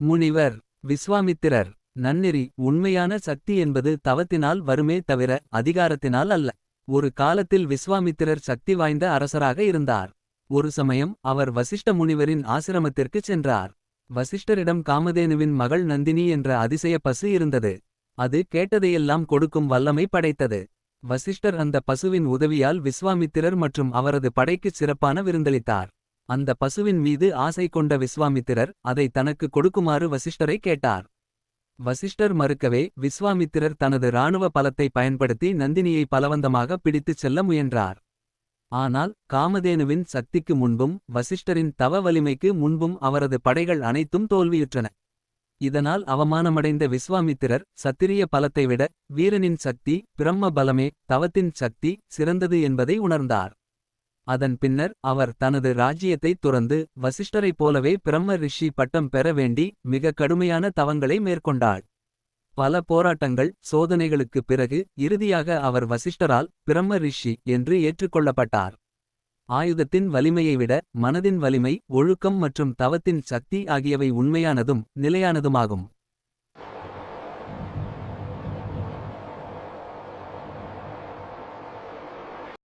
முனிவர் விஸ்வாமித்திரர் நன்னெறி உண்மையான சக்தி என்பது தவத்தினால் வருமே தவிர அதிகாரத்தினால் அல்ல. ஒரு காலத்தில் விஸ்வாமித்திரர் சக்தி வாய்ந்த அரசராக இருந்தார். ஒரு சமயம் அவர் வசிஷ்ட முனிவரின் ஆசிரமத்திற்குச் சென்றார். வசிஷ்டரிடம் காமதேனுவின் மகள் நந்தினி என்ற அதிசய பசு இருந்தது. அது கேட்டதையெல்லாம் கொடுக்கும் வல்லமை படைத்தது. வசிஷ்டர் அந்த பசுவின் உதவியால் விஸ்வாமித்திரர் மற்றும் அவரது படைக்குச் சிறப்பான விருந்தளித்தார். அந்த பசுவின் மீது ஆசை கொண்ட விஸ்வாமித்திரர் அதை தனக்கு கொடுக்குமாறு வசிஷ்டரை கேட்டார். வசிஷ்டர் மறுக்கவே விஸ்வாமித்திரர் தனது இராணுவ பலத்தை பயன்படுத்தி நந்தினியை பலவந்தமாக பிடித்துச் செல்ல முயன்றார். ஆனால் காமதேனுவின் சக்திக்கு முன்பும் வசிஷ்டரின் தவ வலிமைக்கு முன்பும் அவரது படைகள் அனைத்தும் தோல்வியுற்றன. இதனால் அவமானமடைந்த விஸ்வாமித்திரர் சத்திரிய பலத்தை விட வீரனின் சக்தி பிரம்ம பலமே தவத்தின் சக்தி சிறந்தது என்பதை உணர்ந்தார். அதன் பின்னர் அவர் தனது ராஜ்யத்தைத் துறந்து வசிஷ்டரைப் போலவே பிரம்ம ரிஷி பட்டம் பெற வேண்டி மிக கடுமையான தவங்களை மேற்கொண்டாள். பல போராட்டங்கள் சோதனைகளுக்குப் பிறகு இறுதியாக அவர் வசிஷ்டரால் பிரம்ம ரிஷி என்று ஏற்றுக்கொள்ளப்பட்டார். ஆயுதத்தின் வலிமையை விட மனதின் வலிமை ஒழுக்கம் மற்றும் தவத்தின் சக்தி ஆகியவை உண்மையானதும் நிலையானதுமாகும்.